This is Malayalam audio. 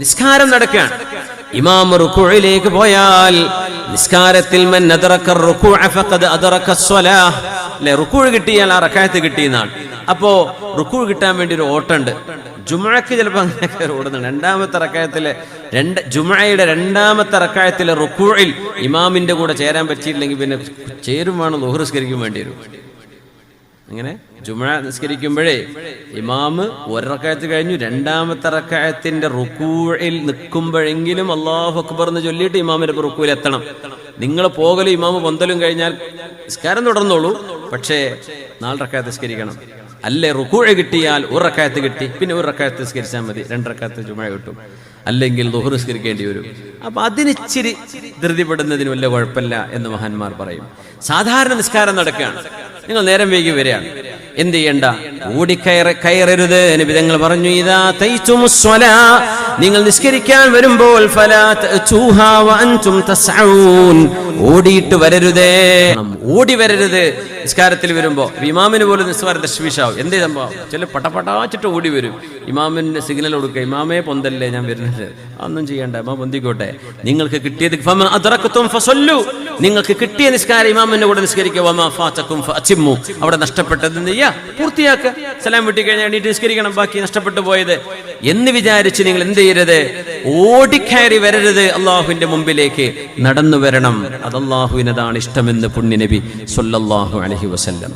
നിസ്കാരം നടക്കുകയാണ്. ഇമാം റുക്കുഴിലേക്ക് പോയാൽ നിസ്കാരത്തിൽ അല്ലെ റുക്കുഴ് കിട്ടിയാൽ ആ റക്കായത്ത് കിട്ടിയെന്നാണ്. അപ്പോ റുക്കുഴ് കിട്ടാൻ വേണ്ടി ഒരു ഓട്ടമുണ്ട്. ജുമഴക്ക് ചിലപ്പോൾ അങ്ങനെ ഓടുന്നുണ്ട്. രണ്ടാമത്തെ റക്കായത്തിലെ രണ്ട് ജുമഴയുടെ രണ്ടാമത്തെ റക്കായത്തിലെ റുക്കുഴിൽ ഇമാമിന്റെ കൂടെ ചേരാൻ പറ്റിയില്ലെങ്കിൽ പിന്നെ ചേരുമാണ് വേണം വേണ്ടി വരും. അങ്ങനെ ജുമ നിസ്കരിക്കുമ്പോഴേ ഇമാമ് ഒരക്കായത്ത് കഴിഞ്ഞു. രണ്ടാമത്തെ റക്കായത്തിന്റെ റുക്കൂഴിൽ നിൽക്കുമ്പോഴെങ്കിലും അള്ളാഹു അക്ബർ എന്ന് ചൊല്ലിയിട്ട് ഇമാമിന്റെ റുക്കൂയിൽ എത്തണം. നിങ്ങൾ പോകലും ഇമാമ് പൊന്തലും കഴിഞ്ഞാൽ നിസ്കാരം തുടർന്നോളൂ. പക്ഷേ നാല് റക്കായത്ത് നിസ്കരിക്കണം. അല്ലേ റുക്കൂഴ കിട്ടിയാൽ ഒരു റക്കായത്ത് കിട്ടി. പിന്നെ ഒരു റക്കായത്ത് നിസ്കരിച്ചാൽ മതി. രണ്ട് റക്കായത്ത് ജുമ കിട്ടും. അല്ലെങ്കിൽ ദുഹർ നിസ്കരിക്കേണ്ടി വരും. അപ്പൊ അതിനിച്ചിരി ധൃതിപ്പെടുന്നതിന് വല്ല കുഴപ്പമില്ല എന്ന് മഹാന്മാർ പറയും. സാധാരണ നിസ്കാരം നടക്കുകയാണ്. നിങ്ങൾ നേരം വൈകി വരികയാണ്. എന്ത് ചെയ്യണ്ട? ഓടിക്കയറ കയറരുത് നിബിതങ്ങൾ പറഞ്ഞു. ഇതാ തയ്ച്ചുമുസ്വലാ നിങ്ങൾ നിസ്കരിക്കാൻ വരുമ്പോൾ ഓടിയിട്ട് വരരുതേ. ഓടി വരരുത്. നിസ്കാരത്തിൽ വരുമ്പോ ഇമാമിന് പോലും നിസ്കാരം തശ്വീഷാവും എന്തേ സംഭവം? ചില പട്ടപട്ടാച്ചിട്ട് ഓടി വരും. ഇമാമിന് സിഗ്നൽ കൊടുക്കുക. ഇമാമേ പൊന്തല്ലേ ഞാൻ വരുന്നത്? അതൊന്നും ചെയ്യണ്ട. ഇമാ പൊന്തിക്കോട്ടെ. നിങ്ങൾക്ക് കിട്ടിയത് നിങ്ങൾക്ക് കിട്ടിയ നിസ്കാരം ഇമാമിന്റെ കൂടെ നിസ്കരിക്കും അവിടെ നഷ്ടപ്പെട്ടത് എന്ത് ചെയ്യാ? പൂർത്തിയാക്കുക. സലാം വിട്ടി കഴിഞ്ഞാൽ നിസ്കരിക്കണം. ബാക്കി നഷ്ടപ്പെട്ടു പോയത്. എന്ന് വിചാരിച്ച് നിങ്ങൾ എന്ത് ചെയ്യരുത്? ഓടിക്കയറി വരരുത് അള്ളാഹുവിന്റെ മുമ്പിലേക്ക്. നടന്നു വരണം. അത് അള്ളാഹുവിനതാണ് ഇഷ്ടമെന്ന് പുണ്യനബി സൊല്ലാഹു അലഹി വസല്ലം.